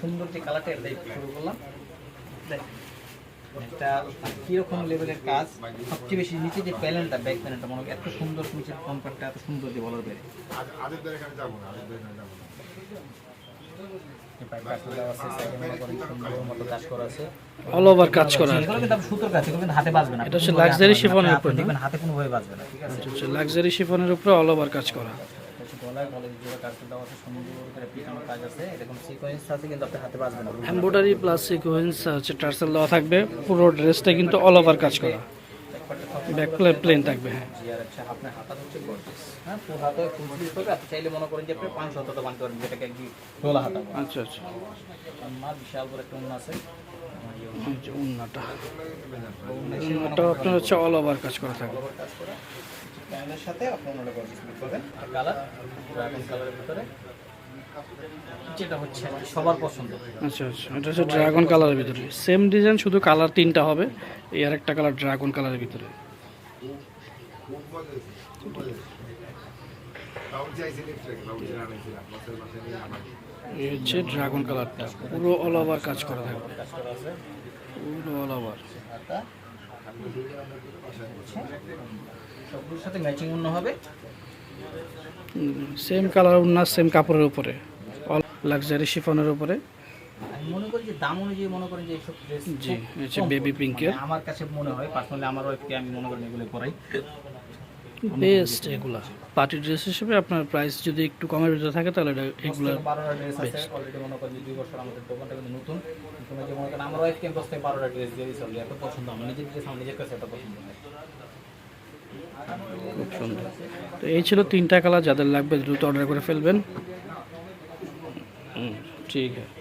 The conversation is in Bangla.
সুন্দর যে কালারটা এটা শুরু করলাম। এটা কীরকম লেভেলের কাজ সবচেয়ে বেশি নিচে যে প্যানেলটা ব্যাক প্যানেলটা মনে হয় এত সুন্দর নিচের কম্পার্টটা এত সুন্দর যে বলার বেড়ে। আদিত্যের এখানে যাব না আদিত্যের এখানে যাব না অল ওভার কাজ করা এগুলো কিন্তু সুতোর কাজ এগুলো কিন্তু হাতে বাজবে না। এটা হচ্ছে luxury chiffon উপর, দেখবেন হাতে কোনো ভাবে বাজবে না ঠিক আছে? লাক্সারি শিফনের উপরে অল ওভার কাজ করা। হচ্ছে গলায় গলায় দেওয়া আছে করে পিটানো কাজ আছে এরকম সিকোয়েন্স আছে কিন্তু আপনি হাতে বাজবে না। এমব্রয়ডারি প্লাস সিকোয়েন্স হচ্ছে টার্সেল দেওয়া থাকবে পুরো ড্রেসটা কিন্তু অল ওভার কাজ করা। ব্যাক প্লেন থাকবে হ্যাঁ। জি আর আচ্ছা আপনার হাতা হচ্ছে গর্জিয়াস হ্যাঁ পুরো হাতে ফুল স্লিভ হবে আপনি চাইলে মনে করেন যে আপনি বানতে পারবেন যেটাকে কি ডোলা হাতা আচ্ছা আচ্ছা। আমার বিশাল বড় একটা উন্না আছে। যে উন্নাটা উন্নাটা আপনার হচ্ছে অল ওভার কাজ করা থাকবে সাথে যেটা হচ্ছে সবার পছন্দ। আচ্ছা আচ্ছা এটা হচ্ছে ড্রাগন কালারের ভিতরে। সেম ডিজাইন শুধু কালার তিনটা হবে। এই আর একটা কালার ড্রাগন কালারের ভিতরে। এই হচ্ছে ড্রাগন কালারটা পুরো অল ওভার কাজ করা থাকবে। পুরো অল ওভার সবগুলোর সাথে ম্যাচিং অন্য হবে? সেম কালার উন্না সেম কাপড়ের উপরে। অল লাক্সারি শিফনের উপরে। আমি মনে করি যে দাম অনুযায়ী মনে করেন যে এইসব ড্রেস জি হচ্ছে বেবি পিঙ্কের আমার কাছে মনে হয় পার্সোনালি আমার ওয়াইফকে আমি মনে করি এগুলো পরাই। বেস্ট এগুলা। পার্টি ড্রেস হিসেবে আপনার প্রাইস যদি একটু কমের ভিতরে থাকে তাহলে এটা এগুলো বারোটা ড্রেস আছে। অলরেডি মনে করেন দুই বছর আমাদের দোকানটা কিন্তু নতুন। তোমরা যে মনে করেন আমার ওয়াইফকে আমি থেকে বারোটা ড্রেস দিয়ে দিয়েছি এত পছন্দ আমার নিজের ড্রেস আমার নিজের কাছে এত পছন্দ খুব সুন্দর। তো এই ছিল তিনটা কালার যাদের লাগবে দ্রুত অর্ডার করে ফেলবেন। হুম, ঠিক আছে।